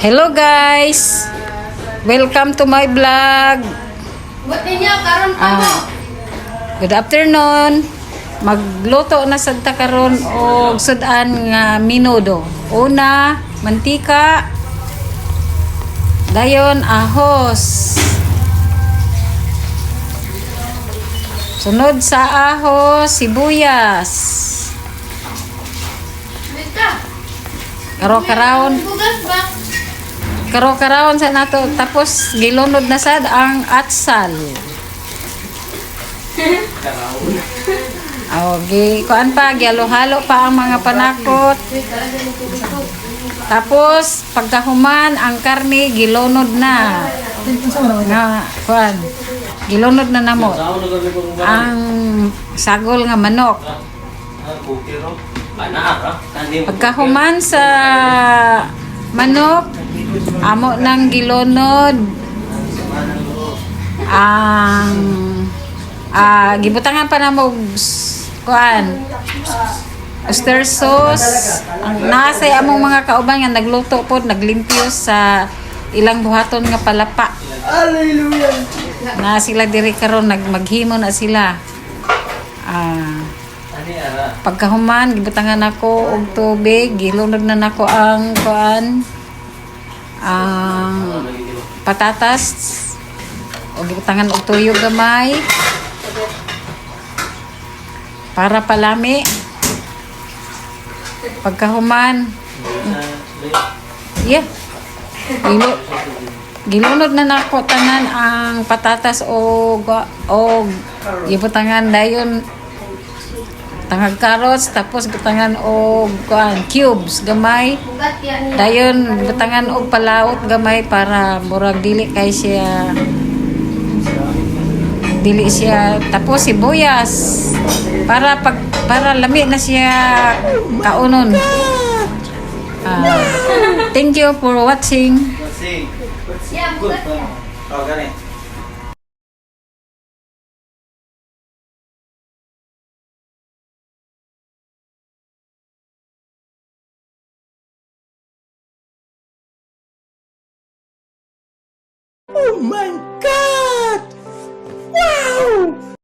Hello guys! Welcome to my vlog. Ah, good afternoon. Magluto na sad ta karon og sudan nga minudo. Una, mantika. Dayon ahos. Sunod sa ahos, sibuyas. Karo-karawon. Bugas ba? Karo-karawon sa nato. Tapos gilunod na sad ang atsal. Gi kuan pa gyalo-halo pa ang mga panakot. Tapos pagkahuman ang karne gilunod na. Nga kuan. Gilunod na namo. Ang sagol nga manok. Pagkahuman sa manok, amo nang gilunod. Ang ah gibutangan pa na mo kuan oyster sauce. Ang nasa among mga kauban nga nagluto pod naglimpyo sa ilang buhaton nga palapa. Hallelujah. na sila diri karon nag maghimo na sila. Ah pagkahuman gibutangan ako og tubig gilunod na nako ang kuan ang patatas. O gibutangan og tuyo gamay. Para palami. Pagkahuman. Yeah. Gilo, gilunod na nako tanan ang patatas o o gibutangan dayon tangag carrots tapos gibutangan og kuan cubes gamay. Dayon gibutangan og palaot gamay para murag dili kay siya dili siya tapos sibuyas. Para pag para lami na siya kaunon. Ah, thank you for watching. Yan, Oh my God!